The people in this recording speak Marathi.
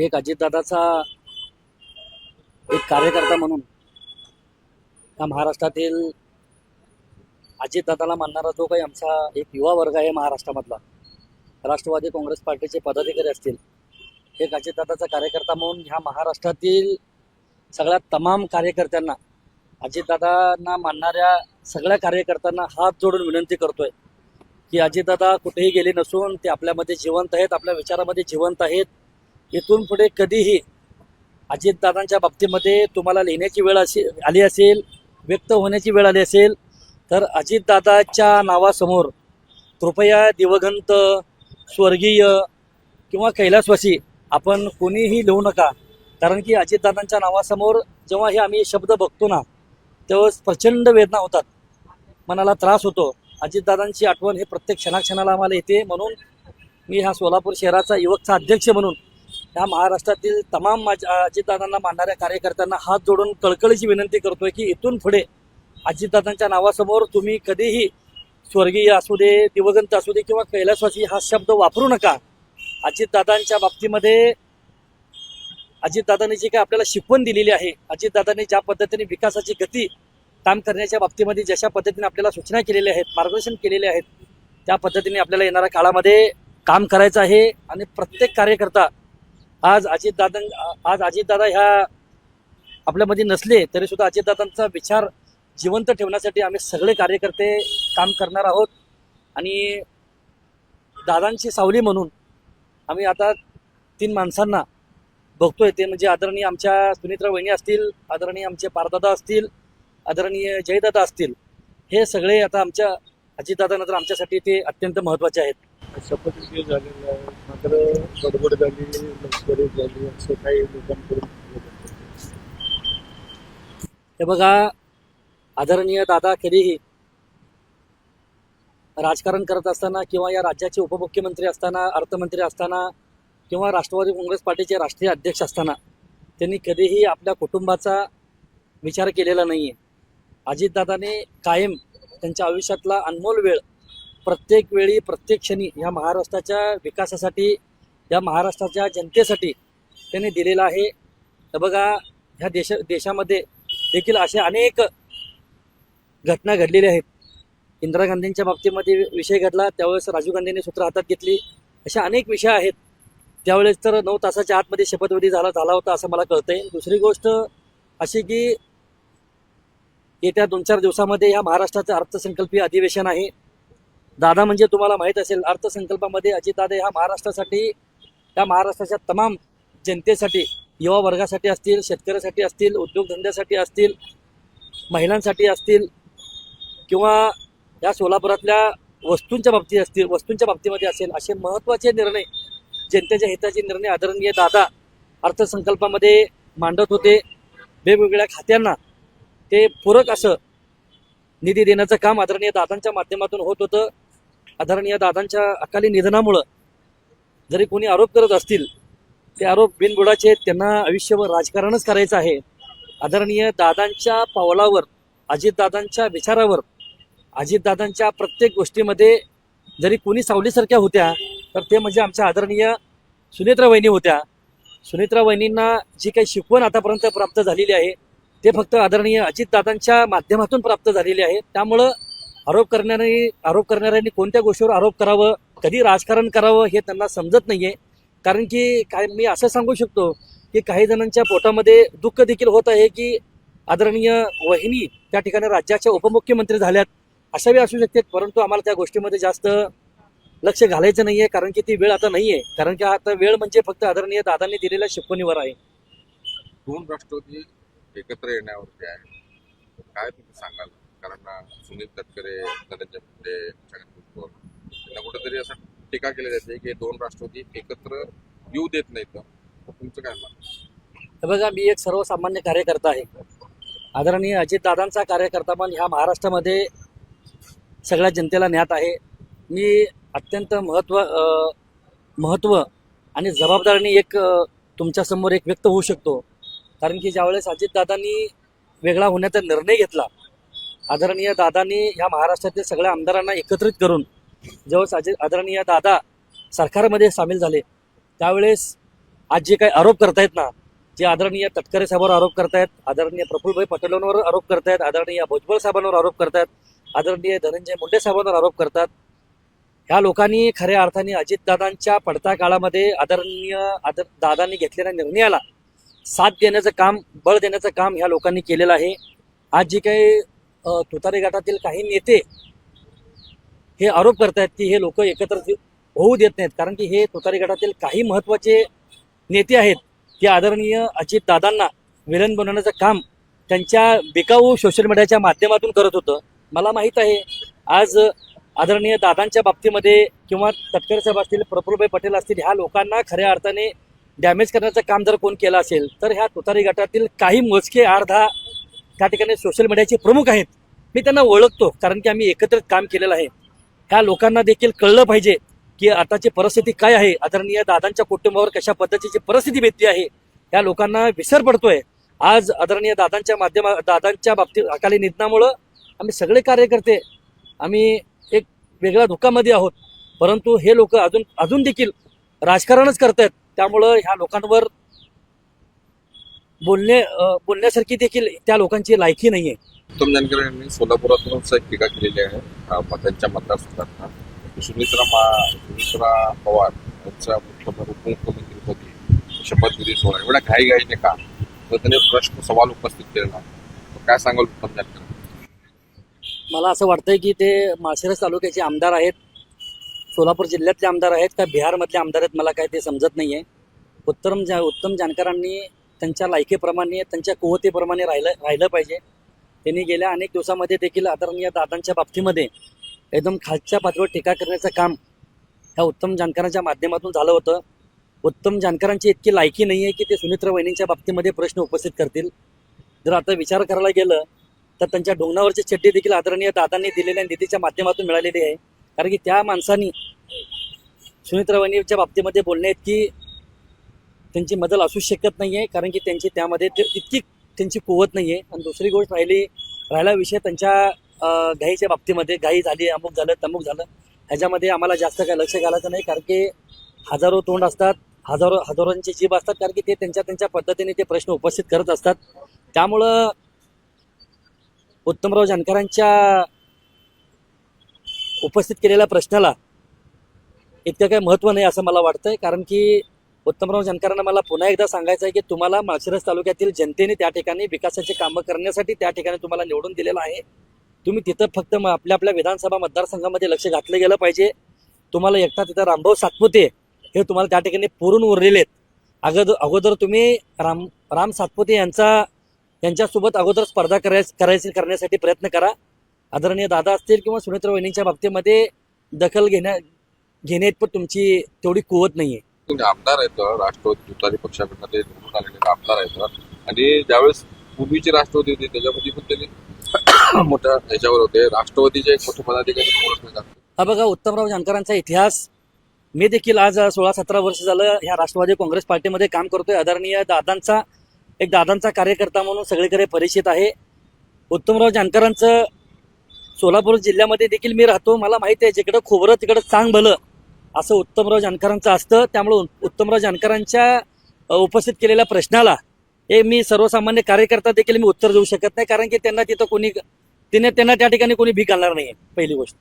एक अजितदादाचा एक कार्यकर्ता म्हणून या महाराष्ट्रातील अजितदादाला मानणारा जो काही आमचा एक युवा वर्ग आहे महाराष्ट्रामधला राष्ट्रवादी काँग्रेस पार्टीचे पदाधिकारी असतील एक अजितदादाचा कार्यकर्ता म्हणून ह्या महाराष्ट्रातील सगळ्या तमाम कार्यकर्त्यांना अजितदादांना मानणाऱ्या सगळ्या कार्यकर्त्यांना हात जोडून विनंती करतोय की अजितदादा कुठेही गेले नसून ते आपल्यामध्ये जिवंत आहेत आपल्या विचारामध्ये जिवंत आहेत. इथून पुढे कधीही अजितदादांच्या बाबतीमध्ये तुम्हाला लिहिण्याची वेळ असे आली असेल व्यक्त होण्याची वेळ आली असेल तर अजितदादाच्या नावासमोर कृपया दिवगंत स्वर्गीय किंवा कैलासवासी आपण कोणीही लिहू नका. कारण की अजितदादांच्या नावासमोर जेव्हा हे आम्ही शब्द बघतो ना तेव्हा प्रचंड वेदना होतात. मनाला त्रास होतो. अजितदादांची आठवण हे प्रत्येक क्षणाक्षणाला आम्हाला येते. म्हणून मी हा सोलापूर शहराचा युवकचा अध्यक्ष म्हणून ह्या महाराष्ट्रातील तमाम माझ्या अजितदादांना मानणाऱ्या कार्यकर्त्यांना हात जोडून कळकळीची विनंती करतोय की इथून पुढे अजितदादांच्या नावासमोर तुम्ही कधीही स्वर्गीय असू दे दिवगंत असू दे किंवा कैलासवासी हा शब्द वापरू नका. अजितदादांच्या बाबतीमध्ये अजितदादांनी जी काही आपल्याला शिकवण दिलेली आहे अजितदादांनी ज्या पद्धतीने विकासाची गती काम करण्याच्या बाबतीमध्ये जशा पद्धतीने आपल्याला सूचना केलेल्या आहेत मार्गदर्शन केलेले आहेत त्या पद्धतीने आपल्याला येणाऱ्या काळामध्ये काम करायचं आहे आणि प्रत्येक कार्यकर्ता आज अजितदादां आज अजितदादा ह्या आपल्यामध्ये नसले तरी सुद्धा अजितदादांचा विचार जिवंत ठेवण्यासाठी आम्ही सगळे कार्यकर्ते काम करणार आहोत. आणि दादांची सावली म्हणून आम्ही आता तीन माणसांना बघतोय. ते म्हणजे आदरणीय आमच्या सुनित्रा वहिनी असतील आदरणीय आमचे पारदादा असतील आदरणीय जयदादा असतील. हे सगळे आता आमच्या अजितदादानंतर आमच्यासाठी ते अत्यंत महत्त्वाचे आहेत. शपथविधी झालेला आहे. मात्र गडबड झाली लष्करी झाली असं काही लोकांकडून हे बघा आदरणीय दादा कधीही राजकारण करत असताना किंवा या राज्याचे उपमुख्यमंत्री असताना अर्थमंत्री असताना किंवा राष्ट्रवादी काँग्रेस पार्टीचे राष्ट्रीय अध्यक्ष असताना त्यांनी कधीही आपल्या कुटुंबाचा विचार केलेला नाही आहे अजितदादाने कायम त्यांच्या आयुष्यातला अनमोल वेळ प्रत्येक वेळी प्रत्येक क्षणी या महाराष्ट्राच्या विकासासाठी या महाराष्ट्राच्या जनतेसाठी त्यांनी दिलेला आहे. तर बघा ह्या देश देशामध्ये देखील अशा अनेक घटना घडलेल्या आहेत. इंदिरा गांधींच्या बाबतीमध्ये विषय घडला त्यावेळेस राजीव गांधींनी सूत्र हातात घेतली. अशा अनेक विषय आहेत. त्यावेळेस तर नऊ तासाच्या आतमध्ये शपथविधी झाला झाला होता असं मला कळतंय. दुसरी गोष्ट अशी की येत्या दोन चार दिवसामध्ये ह्या महाराष्ट्राचं अर्थसंकल्पीय अधिवेशन आहे. दादा म्हणजे तुम्हाला माहीत असेल अर्थसंकल्पामध्ये अजितदादा ह्या महाराष्ट्रासाठी या महाराष्ट्राच्या तमाम जनतेसाठी युवा वर्गासाठी असतील शेतकऱ्यासाठी असतील उद्योगधंद्यासाठी असतील महिलांसाठी असतील किंवा या सोलापुरातल्या वस्तूंच्या बाबतीत असतील वस्तूंच्या बाबतीमध्ये असेल असे महत्त्वाचे निर्णय जनतेच्या हिताचे निर्णय आदरणीय दादा अर्थसंकल्पामध्ये मांडत होते. वेगवेगळ्या खात्यांना ते पूरक असं निधी देण्याचं काम आदरणीय दादांच्या माध्यमातून होत होतं. आदरणीय दादांच्या अकाली निधनामुळं जरी कोणी आरोप करत असतील ते आरोप बिनबुडाचे आहेत. त्यांना आयुष्यभर राजकारणच करायचं आहे. आदरणीय दादांच्या पावलावर अजितदादांच्या विचारावर अजितदादांच्या प्रत्येक गोष्टीमध्ये जरी कोणी सावलीसारख्या होत्या तर ते म्हणजे आमच्या आदरणीय सुनेत्रा वहिनी होत्या. सुनेत्रा वहिनींना जी काही शिकवण आतापर्यंत प्राप्त झालेली आहे ते फक्त आदरणीय अजितदादांच्या माध्यमातून प्राप्त झालेली आहे. त्यामुळं आरोप करणाऱ्यांनी आरोप करणाऱ्यांनी कोणत्या गोष्टीवर आरोप करावं कधी राजकारण करावं हे त्यांना समजत नाहीये. कारण की काय मी असं सांगू शकतो की काही जणांच्या पोटामध्ये दुःख देखील होत आहे की आदरणीय वहिनी त्या ठिकाणी राज्याच्या उपमुख्यमंत्री झाल्यात. अशा बी असू शकते परंतु आम्हाला त्या गोष्टीमध्ये जास्त लक्ष घालायचं नाहीये कारण की ती वेळ आता नाहीये. कारण की आता वेळ म्हणजे फक्त आदरणीय दादांनी दिलेल्या शिकवणीवर आहे. दोन राष्ट्रवादी एकत्र येण्यावरती आहे. काय तुम्ही सांगाल? कारण सुनील तटकरे धनंजय मुंडे छगन भुजबळ त्यांना कुठेतरी असं टीका केली जाते की दोन राष्ट्रवादी एकत्र येऊ देत नाहीत. तुमचं काय म्हणणं बघा मी एक सर्वसामान्य कार्यकर्ता आहे. आदरणीय अजितदादांचा कार्यकर्ता पण ह्या महाराष्ट्रामध्ये सगळ्या जनतेला ज्ञात आहे. मी अत्यंत महत्त्व अ, महत्त्व आणि जबाबदारीने एक तुमच्यासमोर एक व्यक्त होऊ शकतो. कारण की ज्यावेळेस अजितदादांनी वेगळा होण्याचा निर्णय घेतला आदरणीय दादांनी ह्या महाराष्ट्रातील सगळ्या आमदारांना एकत्रित करून जेव्हा अजित आदरणीय दादा सरकारमध्ये सामील झाले त्यावेळेस आज जे काही आरोप करतायत ना जे आदरणीय तटकरे साहेबांवर आरोप करतायत आदरणीय प्रफुल्लभाई पटेलांवर आरोप करतायत आदरणीय भुजबळ साहेबांवर आरोप करतायत आदरणीय धनंजय मुंडे साहेबांवर आरोप करतात ह्या लोकांनी खऱ्या अर्थाने अजितदादांच्या पडत्या काळामध्ये आदरणीय आदर दादांनी घेतलेल्या निर्णयाला साथ देण्याचं काम बळ देण्याचं काम ह्या लोकांनी केलेलं आहे. आज जे काही तुतारी गटातील काही नेते हे आरोप करतायत की हे लोक एकत्र होऊ देत नाहीत. कारण की हे तुतारी गटातील काही महत्त्वाचे नेते आहेत. ते आदरणीय अजित दादांना विलन बनवण्याचं काम त्यांच्या बिकाऊ सोशल मीडियाच्या माध्यमातून करत होतं. मला माहीत आहे आज आदरणीय दादांच्या बाबतीमध्ये किंवा तटकरे साहेब असतील प्रफुल्लभाई पटेल असतील ह्या लोकांना खऱ्या अर्थाने डॅमेज करण्याचं काम जर कोण केलं असेल तर ह्या तुतारी गटातील काही मोजके अर्धा त्या ठिकाणी सोशल मीडियाचे प्रमुख आहेत. मी त्यांना ओळखतो कारण की आम्ही एकत्रित काम केलेलं आहे. ह्या लोकांना देखील कळलं पाहिजे की आताची परिस्थिती काय आहे. आदरणीय दादांच्या कुटुंबावर कशा पद्धतीची परिस्थिती भेटली आहे या लोकांना विसर पडतोय. आज आदरणीय दादांच्या माध्यमा दादांच्या बाबतीत अकाली निधनामुळं आम्ही सगळे कार्यकर्ते आम्ही एक वेगळ्या धोकामध्ये आहोत. परंतु हे लोक अजून अजून देखील राजकारणच करत आहेत त्यामुळं ह्या लोकांवर बोलणे बोलण्यासारखी देखील त्या लोकांची लायकी नाहीये. उत्तम जानकर यांनी सोलापुरातूनच एक टीका केलेली आहे त्यांच्या मतदारसंघात सुमित्रा मा सुमित्रा पवार यांच्या मुख्यमंत्री उपमुख्यमंत्रीपदी शपथविधी सोहळा. एवढ्या घाई घाईने का? तर त्यांनी प्रश्न सवाल उपस्थित केला. तर काय सांगाल उत्तम जानकर? मला असं वाटतंय की ते माळशिरस तालुक्याचे आमदार आहेत सोलापूर जिल्ह्यातले आमदार आहेत का बिहारमधले आमदार आहेत मला काय ते समजत नाही आहे उत्तम जा उत्तम जानकरांनी त्यांच्या लायकीप्रमाणे त्यांच्या कुवतेप्रमाणे राहिलं राहिलं पाहिजे. त्यांनी गेल्या अनेक दिवसामध्ये देखील आदरणीय दादांच्या बाबतीमध्ये एकदम खालच्या पातळीवर टीका करण्याचं काम ह्या उत्तम जानकरांच्या माध्यमातून झालं होतं. उत्तम जानकरांची इतकी लायकी नाही आहे की ते सुमित्र वहिनींच्या बाबतीमध्ये प्रश्न उपस्थित करतील. जर आता विचार करायला गेलं तर त्यांच्या डोंगणावरची चड्डी देखील आदरणीय दादांनी दिलेल्या निधीच्या माध्यमातून मिळालेली आहे. कारण की त्या माणसांनी सुनित्रा वहिनीच्या बाबतीमध्ये बोलणे की त्यांची मदत असू शकत नाही आहे कारण की त्यांची त्यामध्ये ते- इतकी त्यांची कुवत नाही आहे आणि दुसरी गोष्ट राहिली राहिला विषय त्यांच्या गाईच्या घाईच्या बाबतीमध्ये घाई झाली अमुक झालं तमुक झालं. ह्याच्यामध्ये आम्हाला जास्त काय लक्ष घालायचं नाही कारण की हजारो तोंड असतात हजारो हजारोंचे जीभ असतात कारण की ते त्यांच्या त्यांच्या पद्धतीने ते प्रश्न उपस्थित करत असतात. त्यामुळं उत्तमराव जानकरांच्या उपस्थित केलेल्या प्रश्नाला इतकं काही महत्त्व नाही असं मला वाटतंय कारण की उत्तमराव जनकरांना मला पुन्हा एकदा सांगायचं आहे की तुम्हाला माळशिरस तालुक्यातील जनतेने त्या ठिकाणी विकासाची कामं करण्यासाठी त्या ठिकाणी तुम्हाला निवडून दिलेलं आहे. तुम्ही तिथं फक्त आपल्या आपल्या विधानसभा मतदारसंघामध्ये लक्ष घातलं गेलं पाहिजे. तुम्हाला एकटा तिथं रामभाऊ सातपुते हे तुम्हाला त्या ठिकाणी पुरून उरलेले आहेत अगोदर अगोदर तुम्ही राम राम सातपुते यांचा यांच्यासोबत अगोदर स्पर्धा करायची करण्यासाठी प्रयत्न करा. आदरणीय दादा असतील किंवा सुनेत्र वहिनींच्या बाबतीमध्ये दखल घेण्या घेण्यात पण तुमची तेवढी कुवत नाही आहे तुम्ही आमदार आहेत राष्ट्रवादी दुतारी पक्षाकडनं ते निवडून आलेले आमदार आहेत. आणि ज्यावेळेस पूर्वीची राष्ट्रवादी होती त्याच्यामध्ये पण त्यांनी मोठ्या ह्याच्यावर होते. राष्ट्रवादीचे एक मोठे पदाधिकारी हा बघा उत्तमराव जानकरांचा इतिहास. मी देखील आज सोळा सतरा वर्ष झालं ह्या राष्ट्रवादी काँग्रेस पार्टीमध्ये काम करतोय. आदरणीय दादांचा एक दादांचा कार्यकर्ता म्हणून सगळीकडे परिचित आहे. उत्तमराव जानकरांचं सोलापूर जिल्ह्यामध्ये देखील मी राहतो. मला माहिती आहे जिकडं खोबरं तिकडं चांग भलं असं उत्तमराव जानकरांचं असतं. त्यामुळे उत्तमराव जानकरांच्या उपस्थित केलेल्या प्रश्नाला हे मी सर्वसामान्य कार्यकर्ता देखील मी उत्तर देऊ शकत नाही. कारण की त्यांना तिथं कोणी तिने त्यांना त्या ठिकाणी कोणी भीक घालणार नाही पहिली गोष्ट.